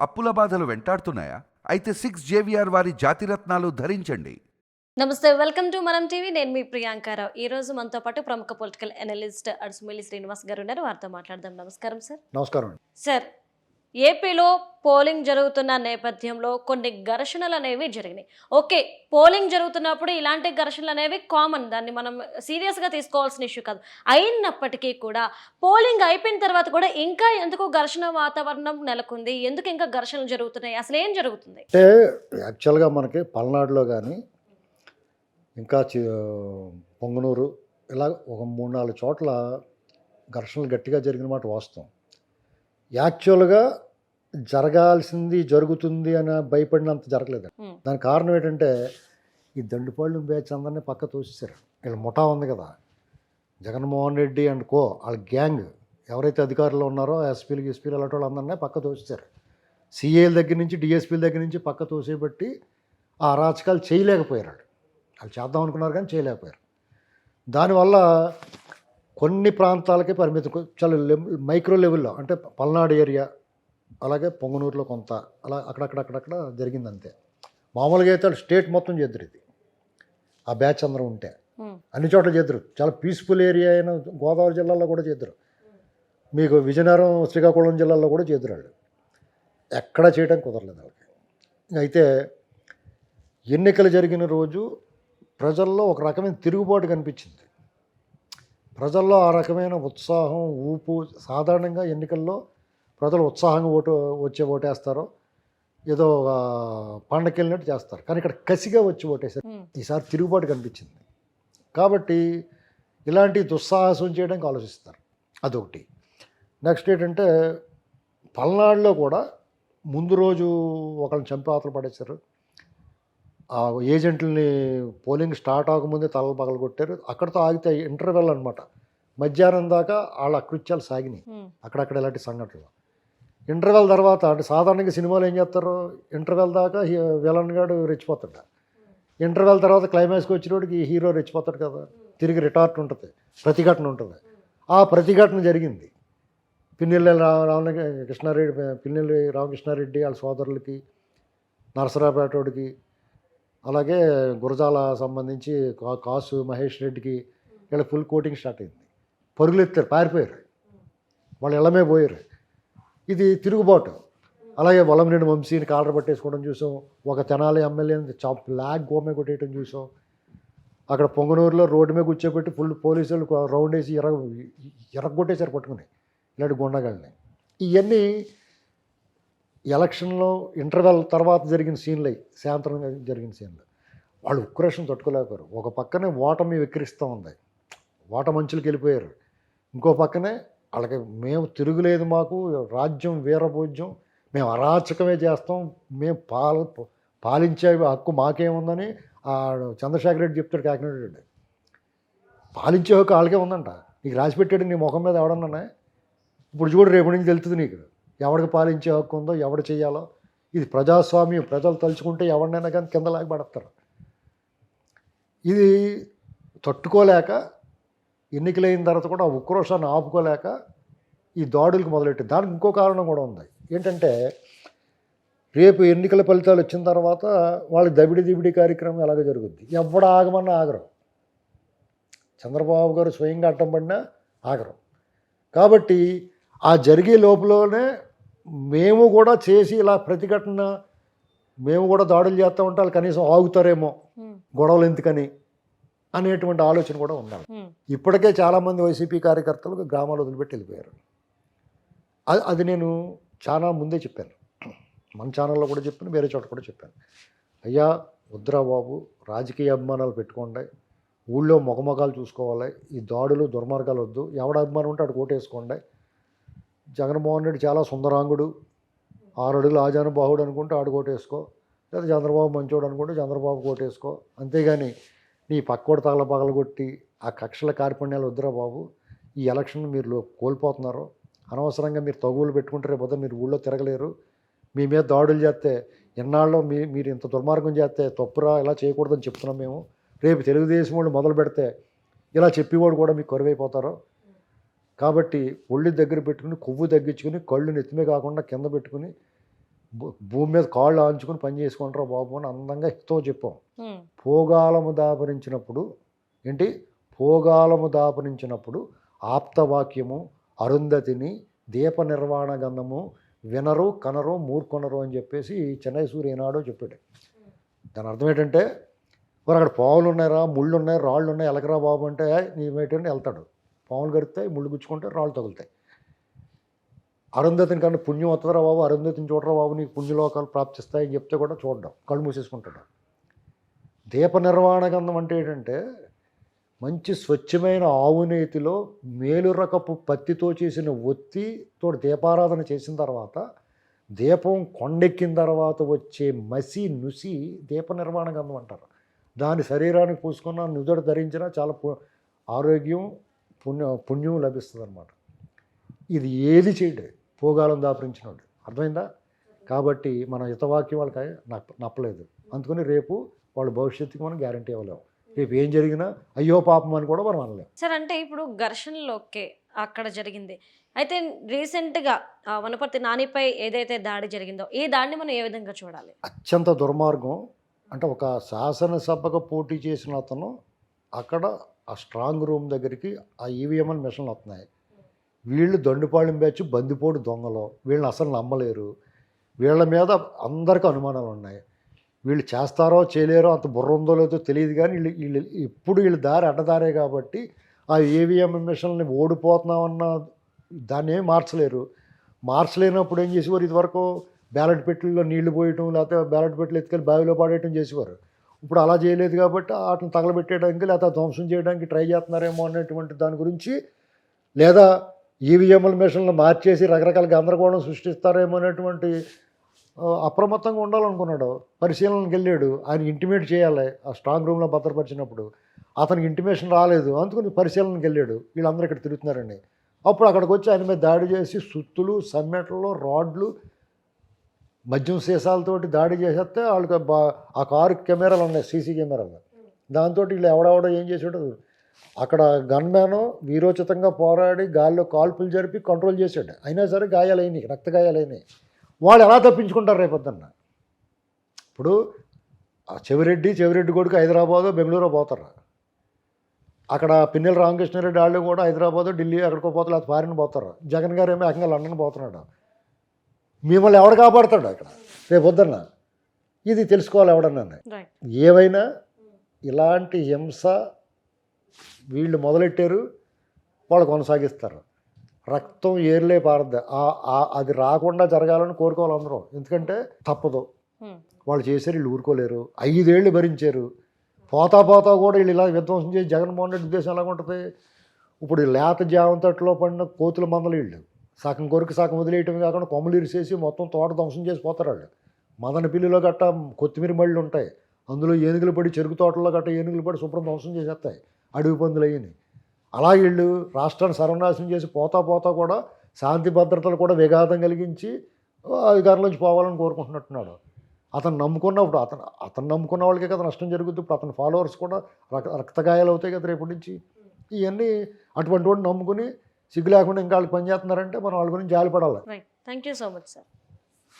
అప్పుల బాధలు వెంటాడుతున్నాయా? అయితే సిక్స్ జేవిఆర్ వారి జాతిరత్నాలు ధరించండి. నమస్తే వెల్కమ్ టు మనం టీవీ. నేను మీ ప్రియాంకారావు ఈ రోజు మనతో పాటు ప్రముఖ పొలిటికల్ అనలిస్ట్ అడుసుమిల్లి శ్రీనివాస్ గారు ఉన్నారు. వారితో మాట్లాడదాం. నమస్కారం సార్. నమస్కారం సార్ ఏపీలో పోలింగ్ జరుగుతున్న నేపథ్యంలో కొన్ని ఘర్షణలు అనేవి జరిగినాయి. ఓకే పోలింగ్ జరుగుతున్నప్పుడు ఇలాంటి ఘర్షణలు అనేవి కామన్ దాన్ని మనం సీరియస్గా తీసుకోవాల్సిన ఇష్యూ కాదు. అయినప్పటికీ కూడా పోలింగ్ అయిపోయిన తర్వాత కూడా ఇంకా ఎందుకు ఘర్షణ వాతావరణం నెలకొంది? ఎందుకు ఇంకా ఘర్షణలు జరుగుతున్నాయి? అసలు ఏం జరుగుతుంది? అంటే యాక్చువల్గా మనకి పల్నాడులో కానీ ఇంకా పొంగనూరు ఇలా ఒక మూడు నాలుగు చోట్ల ఘర్షణలు గట్టిగా జరిగిన మాట వాస్తవం. యాక్చువల్గా జరగాల్సింది జరుగుతుంది అని భయపడినంత జరగలేదు. దానికి కారణం ఏంటంటే ఈ దండుపాళ్ళు బ్యాచ్ అందరినీ పక్క తోసేశారు. వీళ్ళ ముఠా ఉంది కదా. జగన్మోహన్ రెడ్డి అండ్ కో వాళ్ళ గ్యాంగ్ ఎవరైతే అధికారులు ఉన్నారో ఎస్పీలు ఎస్పీలు అలాంటి వాళ్ళందరినీ పక్క తోసేశారు. సిఏల దగ్గర నుంచి డిఎస్పీల దగ్గర నుంచి పక్క తోసేబట్టి ఆ అరాచకాలు చేయలేకపోయారు వాళ్ళు. వాళ్ళు చేద్దాం అనుకున్నారు కానీ చేయలేకపోయారు. దానివల్ల కొన్ని ప్రాంతాలకే పరిమితం చాలా మైక్రో లెవెల్లో అంటే పల్నాడు ఏరియా అలాగే పొంగనూరులో కొంత అలా అక్కడక్కడక్కడక్కడ జరిగింది అంతే మామూలుగా అయితే వాళ్ళు స్టేట్ మొత్తం చేద్దరు ఇది. ఆ బ్యాచ్ అందరం ఉంటే. అన్ని చోట్ల చేద్దరు. చాలా పీస్ఫుల్ ఏరియా అయిన గోదావరి జిల్లాలో కూడా చేద్దరు. మీకు విజయనగరం శ్రీకాకుళం జిల్లాలో కూడా చేద్దరు వాళ్ళు. ఎక్కడా చేయడం కుదరలేదు వాళ్ళకి. అయితే ఎన్నికలు జరిగిన రోజు ప్రజల్లో ఒక రకమైన తిరుగుబాటు కనిపించింది. ప్రజల్లో ఆ రకమైన ఉత్సాహం ఊపు సాధారణంగా ఎన్నికల్లో ప్రజలు ఉత్సాహంగా ఓటు వచ్చే ఓటేస్తారో. ఏదో వెళ్ళినట్టు చేస్తారు. కానీ ఇక్కడ కసిగా వచ్చి ఓటేశారు. ఈసారి తిరుగుబాటు కనిపించింది. కాబట్టి ఇలాంటి దుస్సాహసం చేయడానికి ఆలోచిస్తారు. అదొకటి. నెక్స్ట్ ఏంటంటే పల్నాడులో కూడా ముందు రోజు ఒకరిని చంపి అవతల పడేశారు. ఆ ఏజెంట్లని పోలింగ్ స్టార్ట్ అవ్వకముందే తలలు పగలు కొట్టారు అక్కడితో ఆగితే ఇంటర్వెల్ అనమాట మధ్యాహ్నం దాకా వాళ్ళ అకృత్యాలు సాగినాయి. అక్కడక్కడ ఇలాంటి సంఘటనలు? ఇంటర్వెల్ తర్వాత అంటే సాధారణంగా సినిమాలు ఏం చేస్తారు? ఇంటర్వెల్ దాకా విలన్ గాడు రెచ్చిపోతాడు. ఇంటర్వెల్ తర్వాత క్లైమాక్స్కి వచ్చినోడికి హీరో రెచ్చిపోతాడు కదా. తిరిగి రిటార్ట్ ఉంటుంది. ప్రతిఘటన ఉంటుంది. ఆ ప్రతిఘటన జరిగింది. పిన్నెల్లి రామ కృష్ణారెడ్డి పిన్నెల్లి రామకృష్ణారెడ్డి వాళ్ళ సోదరులకి నరసరాపేటోడికి అలాగే గురజాల సంబంధించి కా- కాసు మహేష్ రెడ్డికి వీళ్ళ ఫుల్ కోటింగ్ స్టార్ట్ అయింది. పరుగులు ఎత్తారు పారిపోయారు. వాళ్ళు ఇళ్ళమే పోయారు. ఇది తిరుగుబాటు. అలాగే వలంనేని వంశీని కాలర్ పట్టేసుకోవడం చూసాం. ఒక తెనాలి ఎమ్మెల్యేని చాప్ బ్లాక్ గోమే కొట్టేయడం చూసాం. అక్కడ పొంగనూరులో రోడ్డు మీద కూర్చోబెట్టి ఫుల్ పోలీసులు రౌండ్ వేసి ఎర్ర ఎర్రగొట్టేశారు పట్టుకుని. ఇలాంటి గుండగాళ్ళని. ఇవన్నీ ఎలక్షన్లో ఇంటర్వెల్ తర్వాత జరిగిన సీన్లు అయ్యి సాయంత్రం జరిగిన సీన్లు. వాళ్ళు ఉక్రోషం తట్టుకోలేకపోయారు. ఒక పక్కనే ఓటమి వెక్కిరిస్తూ ఉంది. ఓటమంచులకు వెళ్ళిపోయారు. ఇంకో పక్కనే వాళ్ళకి మేము తిరుగులేదు మాకు రాజ్యం వీరభోజ్యం మేము అరాచకమే చేస్తాం మేము పాల పాలించే హక్కు మాకేముందని ఆ చంద్రశేఖర్ రెడ్డి చెప్తాడు కాకినాడ రెడ్డి. పాలించే హక్కు వాళ్ళకే ఉందంట. నీకు రాసి పెట్టాడు నీ ముఖం మీద ఎవడన్నానే ఇప్పుడు చూడు రేపు నుంచి తెలుస్తుంది నీకు. ఎవడికి పాలించే హక్కు ఉందో ఎవడు చేయాలో. ఇది ప్రజాస్వామ్యం ప్రజలు తలుచుకుంటే ఎవరినైనా కానీ కింద లాగి పడతారు ఇది తట్టుకోలేక ఎన్నికలైన తర్వాత కూడా ఉక్రోషాన్ని ఆపుకోలేక ఈ దాడులకు మొదలెట్టింది దానికి ఇంకో కారణం కూడా ఉంది. ఏంటంటే రేపు ఎన్నికల ఫలితాలు వచ్చిన తర్వాత వాళ్ళకి దబిడి దిబిడి కార్యక్రమం ఎలాగ జరుగుద్ది? ఎవడ ఆగమన్నా ఆగరు. చంద్రబాబు గారు స్వయంగా అడ్డం పడినా ఆగరు. కాబట్టి ఆ జరిగే లోపలనే మేము కూడా చేసి ఇలా ప్రతిఘటన మేము కూడా దాడులు చేస్తూ ఉంటే వాళ్ళు కనీసం ఆగుతారేమో. గొడవలు ఎందుకని అనేటువంటి ఆలోచన కూడా ఉండాలి. ఇప్పటికే చాలామంది వైసీపీ కార్యకర్తలు గ్రామాలు వదిలిపెట్టి వెళ్ళిపోయారు. అది అది నేను చాలా ముందే చెప్పాను. మన ఛానల్లో కూడా చెప్పాను వేరే చోట కూడా చెప్పాను. అయ్యా వద్దురా బాబు రాజకీయ అభిమానాలు పెట్టుకోండి. ఊళ్ళో మొగమొగాలు చూసుకోవాలి. ఈ దాడులు దుర్మార్గాలు వద్దు. ఎవడ అభిమానం ఉంటే అటు కోటేసుకోండి జగన్మోహన్ రెడ్డి చాలా సుందరాంగుడు. ఆరు అడుగులు ఆజానుబాహుడు అనుకుంటే ఆడు కోటేసుకో. లేదా చంద్రబాబు మంచోడు అనుకుంటే చంద్రబాబు కోటేసుకో. అంతేగాని నీ పక్కోడు తగల పగలగొట్టి ఆ కక్షల కార్పణ్యాలు వద్దురా బాబు. ఈ ఎలక్షన్ మీరు కోల్పోతున్నారు. అనవసరంగా మీరు తగువులు పెట్టుకుంటే రేపు మీరు ఊళ్ళో తిరగలేరు. మీ మీద దాడులు చేస్తే ఎన్నాళ్ళు మీ మీరు ఇంత దుర్మార్గం చేస్తే తప్పురా ఇలా చేయకూడదని చెప్తున్నాం మేము. రేపు తెలుగుదేశం వాళ్ళు మొదలు పెడితే ఇలా చెప్పేవాడు కూడా మీకు కరువైపోతారు. కాబట్టి ఒళ్ళు దగ్గర పెట్టుకుని కొవ్వు తగ్గించుకుని కళ్ళు నెత్తిమే కాకుండా కింద పెట్టుకుని భూమి మీద కాళ్ళు ఆంచుకుని పని చేసుకుంటారా బాబు అని అందంగా హితో చెప్పాం. పోగాలము దాపరించినప్పుడు ఏంటి? పోగాలము దాపరించినప్పుడు ఆప్తవాక్యము అరుంధతిని దీప నిర్వాణ గంధము వినరు కనరు మూర్కొనరు అని చెప్పేసి చెన్నై సూర్య ఏనాడో చెప్పాడు. దాని అర్థం ఏంటంటే మరి అక్కడ పావులు ఉన్నారా ముళ్ళు ఉన్నాయి రాళ్ళు ఉన్నాయి ఎలకరా బాబు అంటే నీవేంటంటే వెళ్తాడు. పాములు గడుపుతాయి ముళ్ళు గుచ్చుకుంటే రాళ్ళు తగులుతాయి. అరుంధతిని కన్నా పుణ్యం వస్తుందిరా బాబు? అరుంధతిని చూడరా బాబు? నీకు పుణ్యలోకాలు ప్రాప్తిస్తాయని చెప్తే కూడా చూడడం. కళ్ళు మూసేసుకుంటాడు. దీప నిర్వహణ గంధం అంటే ఏంటంటే మంచి స్వచ్ఛమైన ఆవునేతిలో మేలు రకపు పత్తితో చేసిన ఒత్తితో దీపారాధన చేసిన తర్వాత దీపం కొండెక్కిన తర్వాత వచ్చే మసి నుసి దీప నిర్మాణ గంధం అంటారు. దాని శరీరానికి పూసుకున్న నుదుడు ధరించినా చాలా ఆరోగ్యం పుణ్య పుణ్యం లభిస్తుంది అనమాట ఇది ఏది చేయడు. పోగాలం దాపరించినోడు. అర్థమైందా? కాబట్టి మన హితవాక్యం వాళ్ళకి నప్ప నప్పలేదు. అందుకని రేపు వాళ్ళ భవిష్యత్తుకి మనం గ్యారంటీ ఇవ్వలేము. రేపు ఏం జరిగినా అయ్యో పాపం అని కూడా మనం అనలేం సార్ అంటే ఇప్పుడు ఘర్షణలు ఓకే అక్కడ జరిగింది. అయితే రీసెంట్గా వనపర్తి నానిపై ఏదైతే దాడి జరిగిందో ఈ దాడిని మనం ఏ విధంగా చూడాలి? అత్యంత దుర్మార్గం. అంటే ఒక శాసనసభకు పోటీ చేసిన అతను అక్కడ ఆ స్ట్రాంగ్ రూమ్ దగ్గరికి ఆ ఈవీఎంఎల్ మిషన్లు వస్తున్నాయి. వీళ్ళు దండుపాళెం బ్యాచ్ బందిపోటు దొంగలు. వీళ్ళని అసలు నమ్మలేరు. వీళ్ళ మీద అందరికీ అనుమానాలు ఉన్నాయి. వీళ్ళు చేస్తారో చేయలేరో అంత బుర్ర ఉందో లేదో తెలియదు కానీ వీళ్ళు వీళ్ళు ఇప్పుడు వీళ్ళు దారి అడ్డదారే కాబట్టి ఆ ఏవిఎం మిషన్ని ఓడిపోతున్నామన్న దాన్ని ఏం మార్చలేరు. మార్చలేనప్పుడు ఏం చేసేవారు? ఇదివరకు బ్యాలెట్ పెట్టెల్లో నీళ్ళు పోయటం లేకపోతే బ్యాలెట్ పెట్టెలు ఎత్తుకెళ్ళి బావిలో పాడేయటం చేసేవారు. ఇప్పుడు అలా చేయలేదు కాబట్టి వాటిని తగలబెట్టేయడానికి లేదా ధ్వంసం చేయడానికి ట్రై చేస్తున్నారేమో అనేటువంటి దాని గురించి లేదా ఈవీఎంల మిషన్లు మార్చేసి రకరకాల గందరగోళం సృష్టిస్తారేమో అనేటువంటి అప్రమత్తంగా ఉండాలనుకున్నాడు. పరిశీలనకి వెళ్ళాడు. ఆయన ఇంటిమేట్ చేయాలి. ఆ స్ట్రాంగ్ రూమ్లో భద్రపరిచినప్పుడు. అతనికి ఇంటిమేషన్ రాలేదు. అందుకని పరిశీలనకి వెళ్ళాడు. వీళ్ళందరూ ఇక్కడ తిరుగుతున్నారండి. అప్పుడు అక్కడికి వచ్చి ఆయన మీద దాడి చేసి సుత్తులు సమ్మెటలు రాడ్లు మద్యం సీసాలతోటి దాడి చేసేస్తే వాళ్ళకి బా ఆ కారు కెమెరాలు ఉన్నాయి సీసీ కెమెరాలు. దాంతో వీళ్ళు ఎవడెవడో ఏం చేసాడు అక్కడ గన్మ్యాన్ వీరోచితంగా పోరాడి గాల్లో కాల్పులు జరిపి కంట్రోల్ చేశాడు. అయినా సరే గాయాలైనాయి రక్త గాయాలైనాయి వాళ్ళు ఎలా తప్పించుకుంటారు రేపొద్దున్న ఇప్పుడు ఆ చెవిరెడ్డి చెవిరెడ్డి కొడుకు హైదరాబాదు బెంగళూరు పోతారు. అక్కడ పిన్నెల రామకృష్ణారెడ్డి వాళ్ళు కూడా హైదరాబాదు ఢిల్లీ ఎక్కడికో పోతారు లేకపోతే ఫారిన్ పోతారు. జగన్ గారు ఏమో ఏకంగా లండన్ పోతున్నాడు. మిమ్మల్ని ఎవడు కాపాడుతాడు అక్కడ? రేపు వద్దన్న ఇది తెలుసుకోవాలి ఎవడన్నా ఏవైనా ఇలాంటి హింస వీళ్ళు మొదలెట్టారు వాళ్ళు కొనసాగిస్తారు. రక్తం ఏర్లే పారద్దు. అది రాకుండా జరగాలని కోరుకోవాలి అందరూ. ఎందుకంటే తప్పదు. వాళ్ళు చేశారు వీళ్ళు ఊరుకోలేరు. ఐదేళ్ళు భరించారు. పోతా పోతా కూడా వీళ్ళు ఇలా విధ్వంసం చేసి జగన్మోహన్ రెడ్డి ఉద్దేశం ఎలా ఉంటుంది ఇప్పుడు లేత జావంతట్లో పడిన కోతుల మందలు వీళ్ళు సగం కొరికి సగం వదిలేయటం కాకుండా కొమ్మలు ఇరిసేసి మొత్తం తోట ధ్వంసం చేసి పోతారు వాళ్ళు. మదన పిల్లిలో గట్ట కొత్తిమీర మళ్ళీ ఉంటాయి. అందులో ఏనుగులు పడి చెరుకు తోటల్లో గట్ట ఏనుగులు పడి శుభ్రం ధ్వంసం చేసేస్తాయి. అడవి పందులు అయ్యి అలా వీళ్ళు రాష్ట్రాన్ని సర్వనాశనం చేసి పోతా పోతా కూడా శాంతి భద్రతలు కూడా విఘాతం కలిగించి అధికారంలోంచి పోవాలని కోరుకుంటున్నట్టున్నాడు. అతను నమ్ముకున్నప్పుడు అతను అతను నమ్ముకున్న వాళ్ళకే కదా నష్టం జరుగుద్ది. ఇప్పుడు అతని ఫాలోవర్స్ కూడా రక్త రక్తగాయాలు అవుతాయి కదా రేపటి నుంచి. ఇవన్నీ అటువంటి వాడిని నమ్ముకుని సిగ్గు లేకుండా ఇంకా వాళ్ళకి పనిచేస్తున్నారంటే మనం వాళ్ళ గురించి జాలిపడాలి. Right thank you so much sir